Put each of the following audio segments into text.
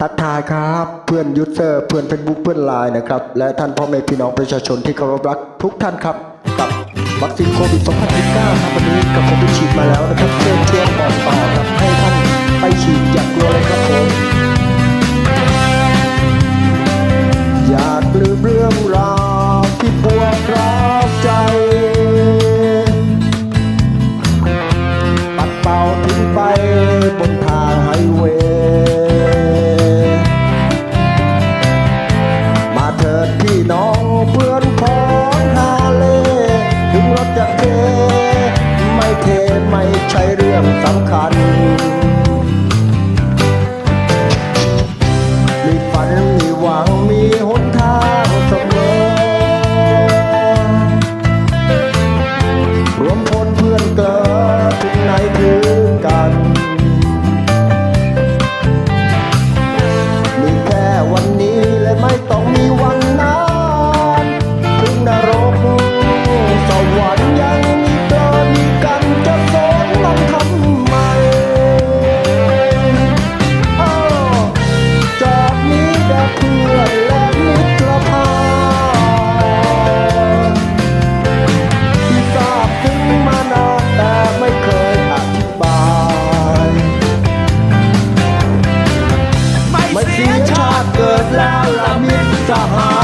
ทักทายครับเพื่อนยูทเซอร์เพื่อนเฟซบุ๊กเพื่อนไลน์นะครับ และท่านพ่อแม่พี่น้องประชาชนที่เคารพรักทุกท่านครับ กับวัคซีนโควิด 2019 ครับวันนี้กับผมไปฉีดมาแล้วนะครับเชิญชวนบอกต่อครับให้ท่านไปฉีดอย่างกลัวเลยครับิดพี่น้องเพื่อนพ้องฮาเล ถึงรถจะเท ไม่เทไม่ใช่เรื่องสำคัญ stop, huh?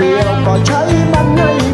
điều có cháy mắt ngày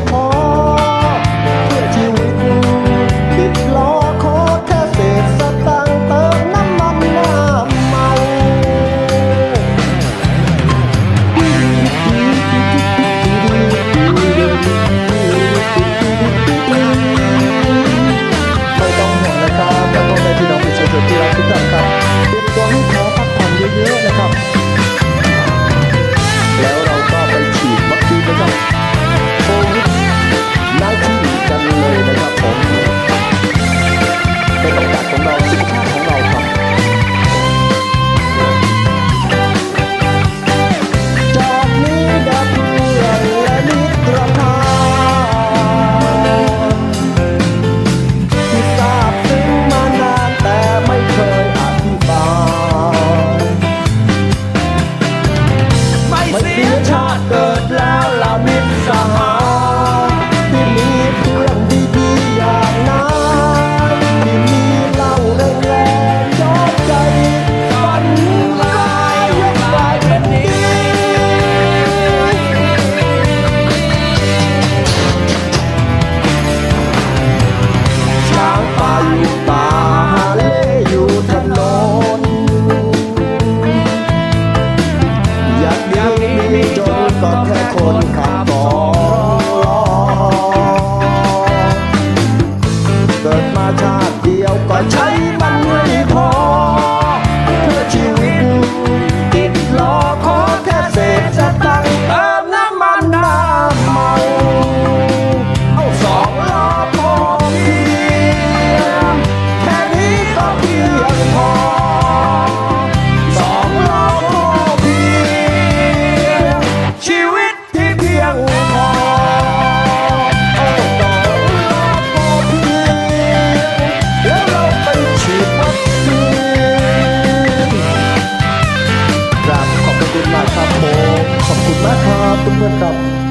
มากครับเพื่อนครับ